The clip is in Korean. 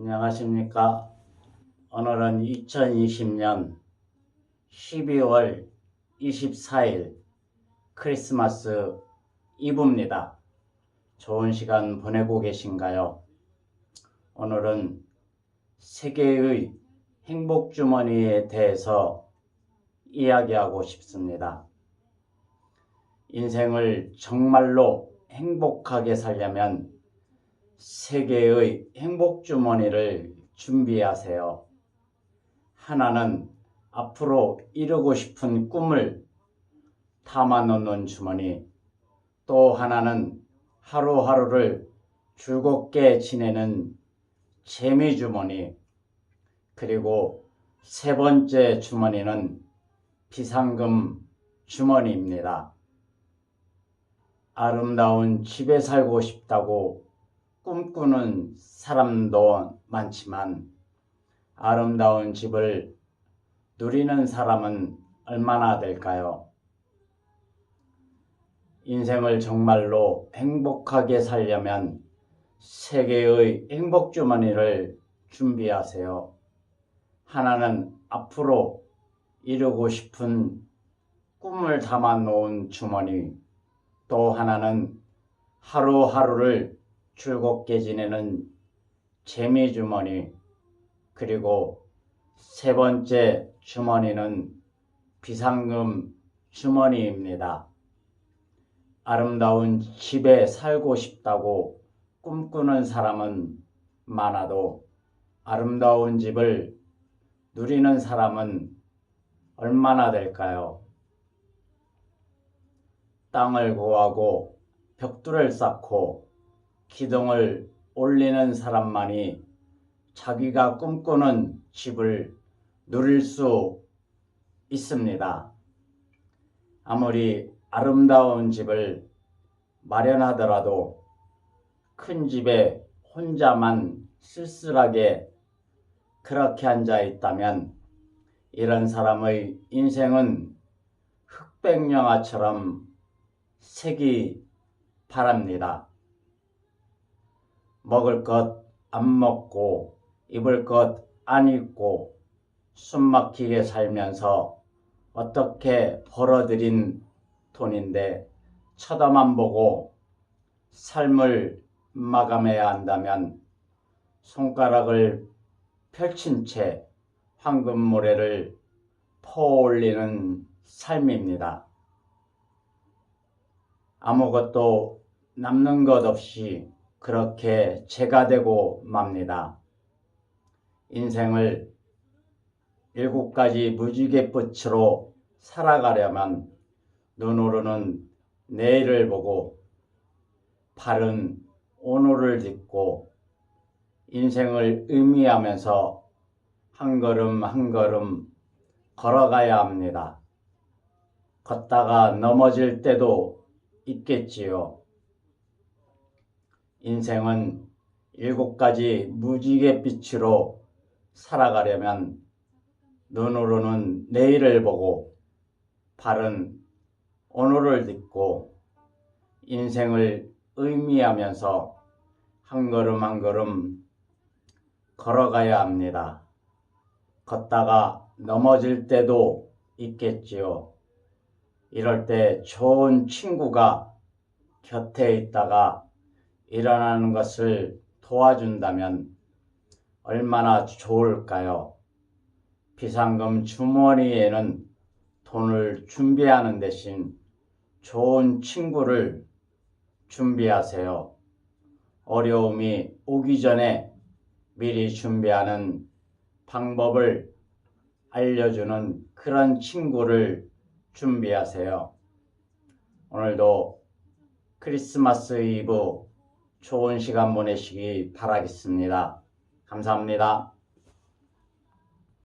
안녕하십니까. 오늘은 2020년 12월 24일 크리스마스 이브입니다. 좋은 시간 보내고 계신가요? 오늘은 세계의 행복 주머니에 대해서 이야기하고 싶습니다. 인생을 정말로 행복하게 살려면 세계의 행복 주머니를 준비하세요. 하나는 앞으로 이루고 싶은 꿈을 담아놓는 주머니, 또 하나는 하루하루를 즐겁게 지내는 재미 주머니, 그리고 세 번째 주머니는 비상금 주머니입니다. 아름다운 집에 살고 싶다고 꿈꾸는 사람도 많지만 아름다운 집을 누리는 사람은 얼마나 될까요? 인생을 정말로 행복하게 살려면 세계의 행복 주머니를 준비하세요. 하나는 앞으로 이루고 싶은 꿈을 담아 놓은 주머니, 또 하나는 하루하루를 즐겁게 지내는 재미 주머니, 그리고 세 번째 주머니는 비상금 주머니입니다. 아름다운 집에 살고 싶다고 꿈꾸는 사람은 많아도 아름다운 집을 누리는 사람은 얼마나 될까요? 땅을 구하고 벽돌을 쌓고 기둥을 올리는 사람만이 자기가 꿈꾸는 집을 누릴 수 있습니다. 아무리 아름다운 집을 마련하더라도 큰 집에 혼자만 쓸쓸하게 그렇게 앉아 있다면 이런 사람의 인생은 흑백영화처럼 색이 바랍니다. 먹을 것 안 먹고 입을 것 안 입고 숨 막히게 살면서 어떻게 벌어들인 돈인데 쳐다만 보고 삶을 마감해야 한다면 손가락을 펼친 채 황금 모래를 퍼올리는 삶입니다. 아무것도 남는 것 없이 그렇게 죄가 되고 맙니다. 인생을 일곱 가지 무지개빛으로 살아가려면 눈으로는 내일을 보고 발은 오늘을 딛고 인생을 의미하면서 한 걸음 한 걸음 걸어가야 합니다. 걷다가 넘어질 때도 있겠지요. 인생은 일곱 가지 무지개 빛으로 살아가려면 눈으로는 내일을 보고 발은 오늘을 딛고 인생을 의미하면서 한 걸음 한 걸음 걸어가야 합니다. 걷다가 넘어질 때도 있겠지요. 이럴 때 좋은 친구가 곁에 있다가 일어나는 것을 도와준다면 얼마나 좋을까요? 비상금 주머니에는 돈을 준비하는 대신 좋은 친구를 준비하세요. 어려움이 오기 전에 미리 준비하는 방법을 알려주는 그런 친구를 준비하세요. 오늘도 크리스마스 이브 좋은 시간 보내시기 바라겠습니다. 감사합니다.